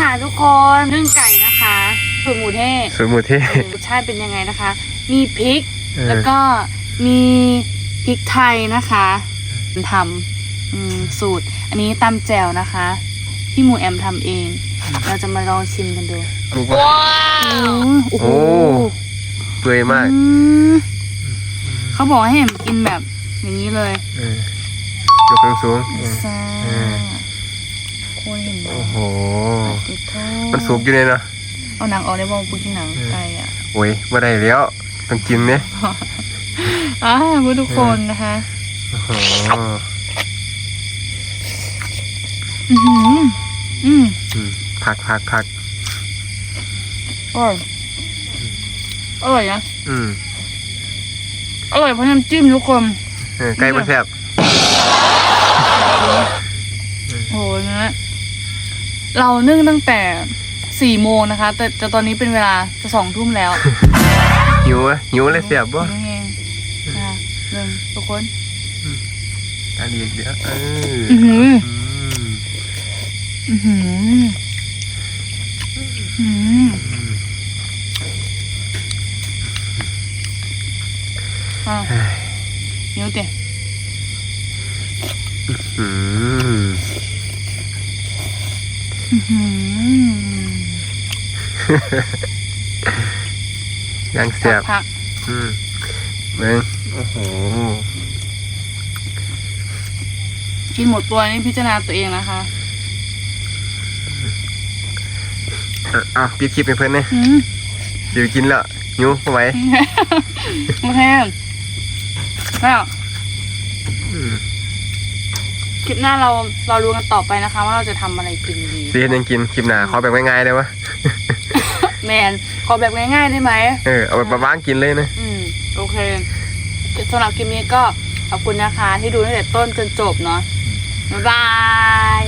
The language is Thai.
ค่ะทุกคนนึ่งไก่นะคะสูตรหมูเทศสูตรหมูเทศรสชาติเป็นยังไงนะคะ มีพริกเออแล้วก็มีพริกไทยนะคะทำอืมสูตร อันนี้ตำแจ่วนะคะ พี่หมูแอมทำเอง เราจะมาลองชิมกันดูลูกว่าโอ้โหโอ้เปื่อยมากอืมเขาบอกให้แอมกินแบบอย่างนี้เลยเออยกขึ้นสูงเออซ่าเออ คุณเห็นไหมโอ้โห ติดโทษมันสุกอยู่เลยเนาะเอาหนังออกได้บ้างกูกินหนังไก่อะโอ้ยบ่ได้แล้วต้องกินเนี่ยอ่าคุณทุกคนนะคะโอ้โหอือหืออืมอืมพักพักพักอร่อยอร่อยนะอืมอร่อยเพราะน้ำจิ้มทุกคนเออไก่บ่แซ่บโหนะ เรานึ่งตั้งแต่สี่โมงนะคะ แต่แต่ตอนนี้เป็นเวลาจะสองทุ่มแล้วหิวอะหิวเลยแซ่บบ่นี่เองนะคะหนึ่งทุกคนอันนี้เดี๋ยวเอออือหือมอือหืออืมอะเฮ้ยนิ้วเตะอืม อือหือยังแซ่บพักอืมเบิ่งโอ้โหๆกินหมดตัวนี่พิจารณาตัวเองนะคะอะอะปิดคลิปให้เพิ่นเนี่ยอืมเดี๋ยวกินและหิวบ่ไหวโอเคแล้วอืมค ลิปหน้าเราเราดูกันต่อไปนะคะ ว่าเราจะทำอะไรกินดีสิเฮ็ดหยังกินคลิปหน้าขอแบบง่ายๆได้ปะแมนขอแบบง่ายๆได้ไหม เออเอาแบบบ้างๆกินเลยนะ อืม โอเคสำหรับคลิปนี้ก็ขอบคุณนะคะ ที่ดูตั้งแต่ต้นจนจบเนาะบ๊ายบาย